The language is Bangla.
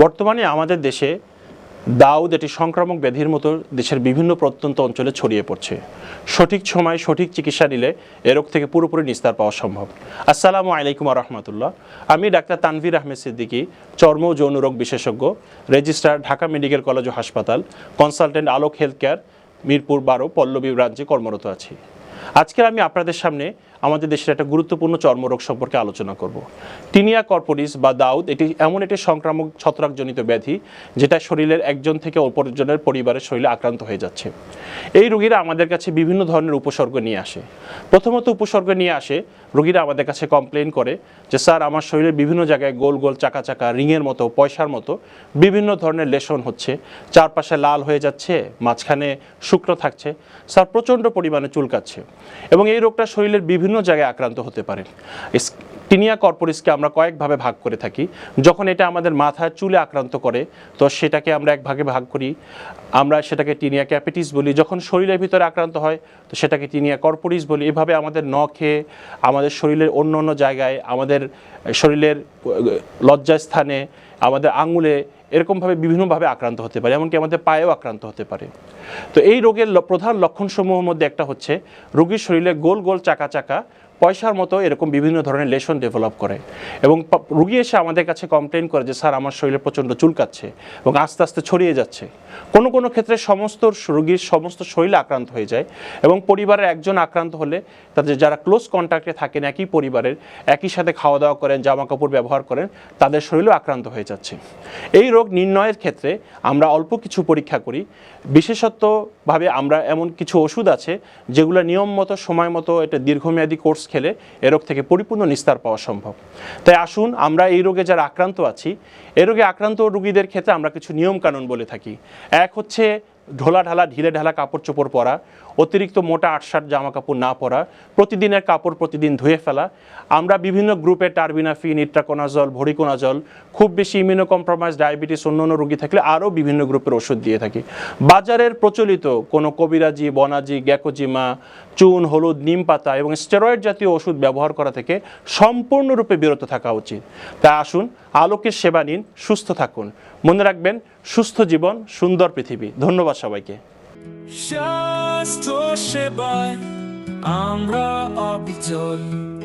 বর্তমানে আমাদের দেশে দাউদ এটি সংক্রামক ব্যাধির মতো দেশের বিভিন্ন প্রত্যন্ত অঞ্চলে ছড়িয়ে পড়ছে। সঠিক সময় সঠিক চিকিৎসা নিলে এ রোগ থেকে পুরোপুরি নিস্তার পাওয়া সম্ভব। আসসালামু আলাইকুম রহমতুল্লাহ। আমি ডাক্তার তানভীর আহমেদ সিদ্দিকী, চর্ম যৌন রোগ বিশেষজ্ঞ, রেজিস্ট্রার, ঢাকা মেডিকেল কলেজ ও হাসপাতাল, consultant Alok health care, Mirpur বারো, পল্লবী ব্রাঞ্চে কর্মরত আছি। আজকে আমি আপনাদের সামনে আমাদের দেশের একটা গুরুত্বপূর্ণ চর্মরোগ সম্পর্কে আলোচনা করব। টিনিয়া কর্পোরিস বা দাউদ, এটি এমন একটি সংক্রামক ছত্রাকজনিত ব্যাধি যেটা শরীরের একজন থেকে অপরজনের পরিবারের শরীরে আক্রান্ত হয়ে যাচ্ছে। এই রোগীরা আমাদের কাছে বিভিন্ন ধরনের উপসর্গ নিয়ে আসে। প্রথমত উপসর্গ নিয়ে আসে রোগীরা আমাদের কাছে কমপ্লেন করে যে, স্যার, আমার শরীরে বিভিন্ন জায়গায় গোল গোল চাকা চাকা রিংয়ের মতো, পয়সার মতো, বিভিন্ন ধরনের লেশন হচ্ছে। চারপাশে লাল হয়ে যাচ্ছে, মাঝখানে শুকনো থাকছে। স্যার, প্রচণ্ড পরিমাণে চুলকাচ্ছে এবং এই রোগটা শরীরের বিভিন্ন জায়গায় আক্রান্ত হতে পারে। টিনিয়া কর্পোরিসকে আমরা কয়েকভাবে ভাগ করে থাকি। যখন এটা আমাদের মাথায় চুলে আক্রান্ত করে, তো সেটাকে আমরা এক ভাগে ভাগ করি। আমরা সেটাকে টিনিয়া ক্যাপিটিস বলি। যখন শরীরের ভিতরে আক্রান্ত হয়, তো সেটাকে টিনিয়া কর্পোরিস বলি। এভাবে আমাদের নখে, আমাদের শরীরের অন্য অন্য জায়গায়, আমাদের শরীরের লজ্জাস্থানে, আমাদের আঙুলে এরকমভাবে বিভিন্নভাবে আক্রান্ত হতে পারে। এমনকি আমাদের পায়েও আক্রান্ত হতে পারে। তো এই রোগের প্রধান লক্ষণসমূহের মধ্যে একটা হচ্ছে, রোগীর শরীরে গোল গোল চাকা চাকা পয়সার মতো এরকম বিভিন্ন ধরনের লেশন ডেভেলপ করে। এবং রুগী এসে আমাদের কাছে কমপ্লেন করে যে, স্যার, আমার শরীরে প্রচণ্ড চুলকাচ্ছে এবং আস্তে আস্তে ছড়িয়ে যাচ্ছে। কোনো কোনো ক্ষেত্রে সমস্ত রুগীর সমস্ত শরীরে আক্রান্ত হয়ে যায় এবং পরিবারের একজন আক্রান্ত হলে তাদের যারা ক্লোজ কন্ট্যাক্টে থাকেন একই পরিবারের, একই সাথে খাওয়া দাওয়া করেন জামা কাপড় ব্যবহার করেন, তাদের শরীরেও আক্রান্ত হয়ে যাচ্ছে। এই রোগ নির্ণয়ের ক্ষেত্রে আমরা অল্প কিছু পরীক্ষা করি। বিশেষত্বভাবে আমরা এমন কিছু ওষুধ আছে যেগুলো নিয়ম মতো, সময় মতো এটা দীর্ঘমেয়াদী কোর্স খেলে এ রোগ থেকে পরিপূর্ণ নিস্তার পাওয়া সম্ভব। তাই আসুন, আমরা এই রোগে যারা আক্রান্ত আছি, এ রোগে আক্রান্ত রোগীদের ক্ষেত্রে আমরা কিছু নিয়মকানুন বলে থাকি। এক হচ্ছে ঢোলা ঢালা, ঢিলে ঢালা কাপড় চোপড় পরা, অতিরিক্ত মোটা আটশাট জামা কাপড় না পরা, প্রতিদিনের কাপড় প্রতিদিন ধুয়ে ফেলা। আমরা বিভিন্ন গ্রুপে টার্বিনাফিন ইট্রাকোনাজল ভরিকোনাজল, খুব বেশি ইমিউনো কম্প্রোমাইজ ডায়াবেটিস অন্য অন্য রোগী থাকলে আরও বিভিন্ন গ্রুপের ওষুধ দিয়ে থাকি। বাজারের প্রচলিত কোনো কবিরাজি, বনাজি, গ্যাকোজিমা চুন, হলুদ, নিম পাতা এবং স্টেরয়েড জাতীয় ওষুধ ব্যবহার করা থেকে সম্পূর্ণরূপে বিরত থাকা উচিত। তাই আসুন, আলোকের সেবা নিন, সুস্থ থাকুন। মনে রাখবেন, সুস্থ জীবন, সুন্দর পৃথিবী। ধন্যবাদ সবাইকে। স্বাস্থ্য সেবায় আমরা অবিচল।